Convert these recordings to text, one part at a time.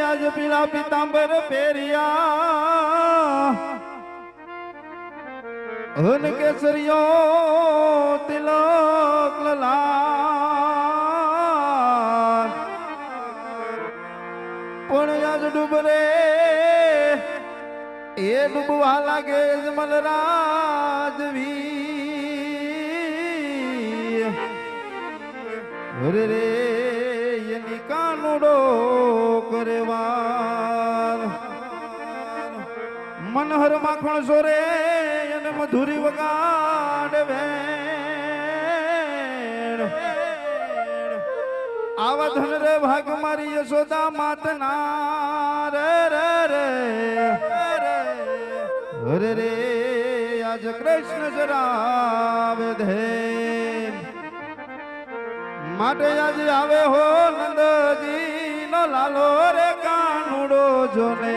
આજ પીળા પિતાંબર પેરિયા હન કેસરિયો તિલક લલાન પણ આજ ડૂબરે, એ ડૂબવા લાગે મલરાજવી અરે રે, એની કાનુડો કરવા મનહર માખણ સોરે એને મધુરી વગાડવે આવા ધન રે, ભાગ મારી યશોદા માતના રે રે રે. અરે રે, આજ કૃષ્ણ જરાવે ધે માટે આજે આવે હો નંદજી નો લાલો રે કાનુડો જોને.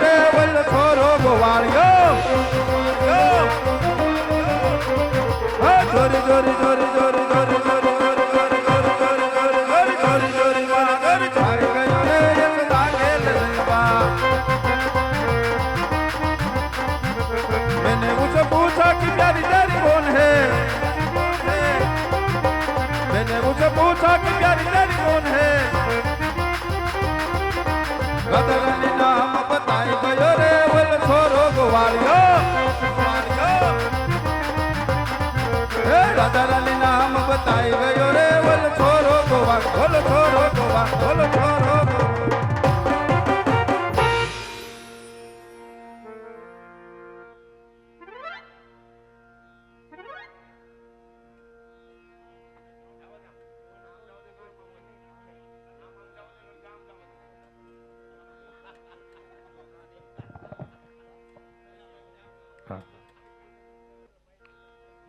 ਜੋਰ ਜੋਰ દાદારાને નામ બતાઈ ગયો રે ઓલ છોરો ગોવા ઓલ છોરો ગોવા ઓલ છોરો Huh.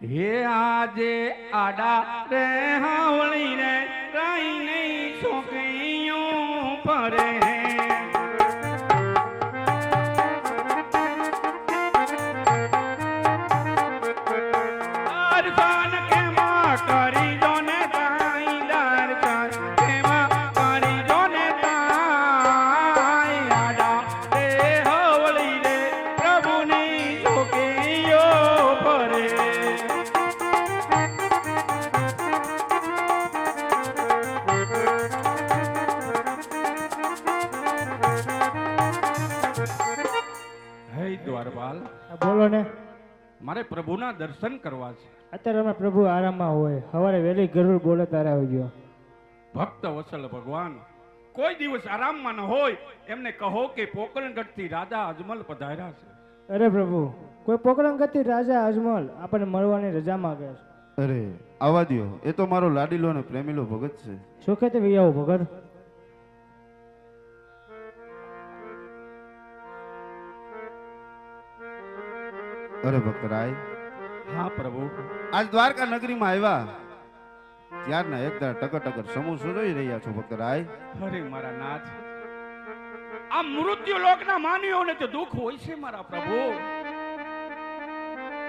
હે આજે આડા રે હાવળી રે રાઈ નહીં દર્શન કરવા છે. અત્યારે અમે પ્રભુ આરામમાં હોય. સવારે વહેલી ગરુડ બોલે તારે આવજો ભક્ત વસલ ભગવાન કોઈ દિવસ આરામમાં ન હોય. એમને કહો કે પોકરણગઢથી રાજા અજમલ પધાર્યા છે. અરે પ્રભુ કોઈ પોકરણગતિ રાજા અજમલ આપણને મળવાની રજા માંગે છે. અરે આવા દ્યો. એ તો મારો લાડીલો અને પ્રેમીલો ભગત છે. સુખે તે વિયાવો ભગત? અરે ભક્તરાય હા પ્રભુ. આજ દ્વારકા નગરીમાં આવ્યા. ત્યારના એક દાડા ટકર ટકર સમૂહ જોઈ રહ્યા છો ભક્તરાય અરે મારા નાથ આ મૃત્યુ લોકના માનવીઓને તો દુઃખ હોય છે મારા પ્રભુ.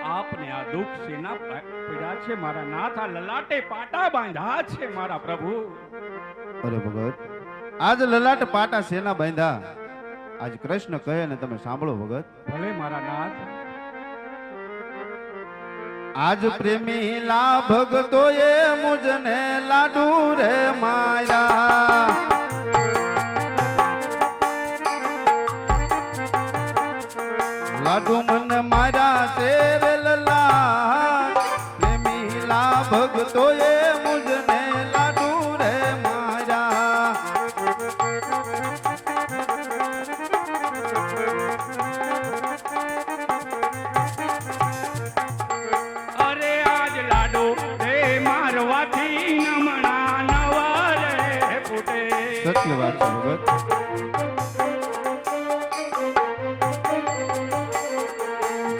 આપને આ દુઃખ સેના પીડા છે મારા નાથ? આ લલાટે પાટા બાંધ્યા છે મારા પ્રભુ. અરે ભગત આજ લલાટ પાટા સેના બાંધ્યા? આજ કૃષ્ણ કહે ને તમે સાંભળો ભગત. ભલે મારા નાથ આજ પ્રેમી લા ભગતો એ મુજને લાડુ રે માયા લાડુ મન મારા છે રે લલા પ્રેમી લા ભગતો એ મુજને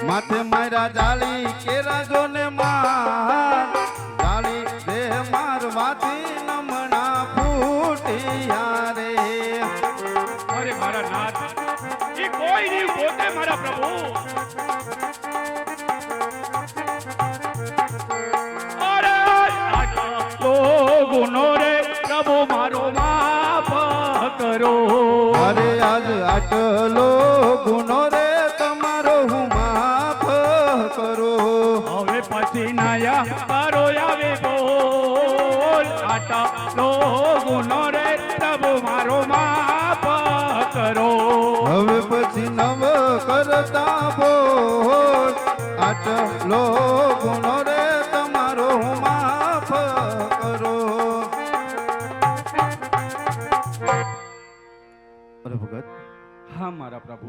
માથે મારા જાળી કેરા જો ને માર જાળી રે મારવાથી નમણા ફૂટિયા રે. અરે મારા નાથ એ કોઈ નહીં પોતે મારા પ્રભુ. અરે તો ગુનો રે પ્રભુ મારો માફ કરો. અરે આજ આટલો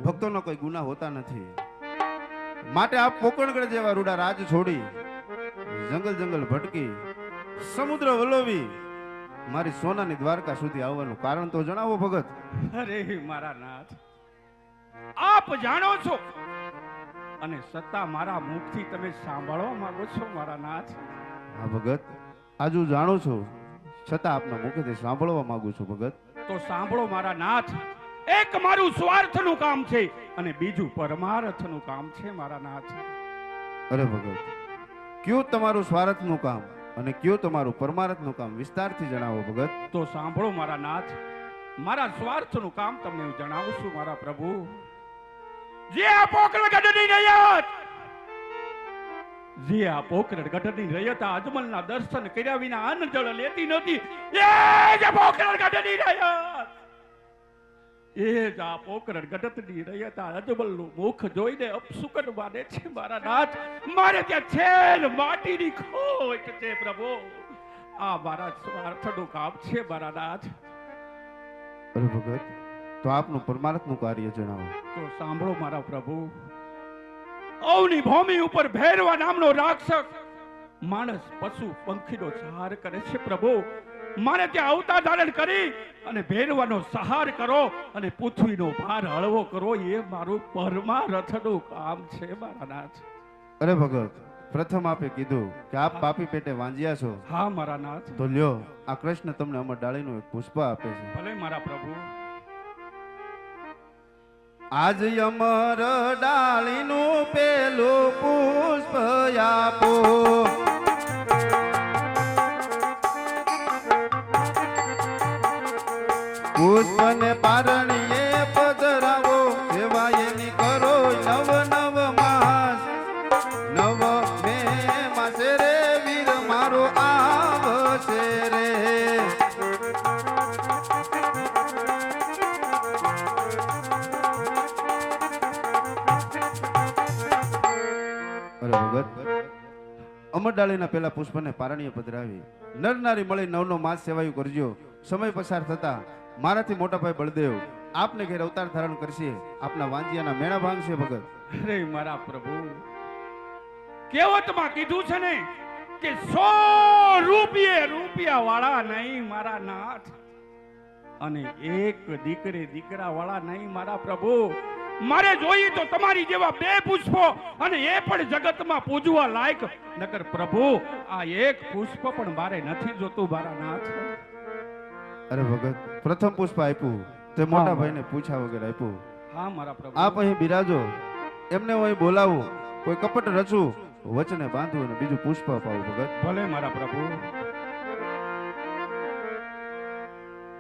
ભક્તોનો કોઈ ગુના હોતા નથી. માટે આ પોકણગઢ જેવા રૂડા રાજ છોડી જંગલ જંગલ ભટકી સમુદ્ર વલોવી મારી સોનાની દ્વારકા સુધી આવવાનું કારણ તો જણાવો ભગત. અરે મારા નાથ આપ જાણો છો? અને સત્તા મારા મુખથી તમે સાંભળવા માંગો છો મારા નાથ? હા ભગત આજુ જાણો છો? છતાં આપના મુખેથી સાંભળવા માંગુ છું ભગત. તો સાંભળો મારા નાથ. એક મારું સ્વાર્થનું કામ છે અને બીજું પરમાર્થનું કામ છે મારા નાથ અરે ભગત કયું તમારું સ્વાર્થનું કામ અને કયું તમારું પરમાર્થનું કામ? વિસ્તારથી જણાવો ભગત તો સાંભળો મારા નાથ મારા સ્વાર્થનું કામ તમને હું જણાવું છું મારા પ્રભુ. જે આ પોકળ ગઢની રયત જે આ પોકળ ગઢની રયત આ અજમલના દર્શન કર્યા વિના અન્ન જળ લેતી નથી એ જ પોકળ ગઢની રયત એ જ આ પોકળ ગઢની રયત અજમલનું મુખ જોઈને અપસુકન માને છે મારા નાથ. મારે ત્યાં છેલ માટીની ખોટ છે પ્રભુ. આ મારા સ્વાર્થનું કામ છે મારા નાથ. અરે ભગત તો આપનું પરમાર્થનું કાર્ય જણાવો. તો સાંભળો મારા પ્રભુ. અવની ભૂમિ ઉપર ભેરવા નામનો રાક્ષસ માણસ પશુ પંખીનો ઝાર કરે છે પ્રભુ. મારે ત્યાં અવતાર ધારણ કરી અને ભેરવાનો સહાર કરો અને પૃથ્વીનો ભાર હળવો કરો. એ મારું પરમારથનું કામ છે મારા નાથ. અરે ભગત પ્રથમ આપે કીધું કે આપ પાપી પેટે વાંજ્યા છો. હા મારા નાથ. તો લ્યો આ કૃષ્ણ તમને અમર ડાળીનું એક પુષ્પ આપે છે. ભલે મારા પ્રભુ. આજ અમર ડાળીનું પેલું પુષ્પ આપો. પુષ્પને પારણીએ પધરાવો સેવા એની કરો નવ નવ માસ. મારો આવશે રે. અમરડાળીના પેલા પુષ્પને પારણીય પધરાવી. નર નારી મળી નવનો માસ સેવાયું કરજો. સમય પસાર થતા મારાથી મોટા ભાઈ બળદેવ, આપને ઘેર અવતાર ધારણ કરશે. આપના વાંજિયાના મેળા ભાંગશે ભગત. અરે મારા પ્રભુ, કેવતમાં કીધું છે ને કે સો રૂપિયે રૂપિયા વાળા નહીં મારા નાથ. અને એક દીકરે દીકરા વાળા નહીં મારા પ્રભુ. મારે જોઈએ તો તમારી જેવા બે પુષ્પો અને એ પણ જગતમાં પૂજવા લાયક. નકર પ્રભુ, આ એક પુષ્પ પણ મારે નથી જોતું, મારા નાથ. અરે ભગત પ્રથમ પુષ્પ આપ્યું. તે મોટા ભાઈ ભાઈને પૂછ્યા વગર આપ્યું. હા મારા પ્રભુ. આપ અહીં બિરાજો. એમને હું અહીં બોલાવું. કોઈ કપટ રચું. વચને બાંધવું અને બીજું પુષ્પ અપાવું ભગત. ભલે મારા પ્રભુ.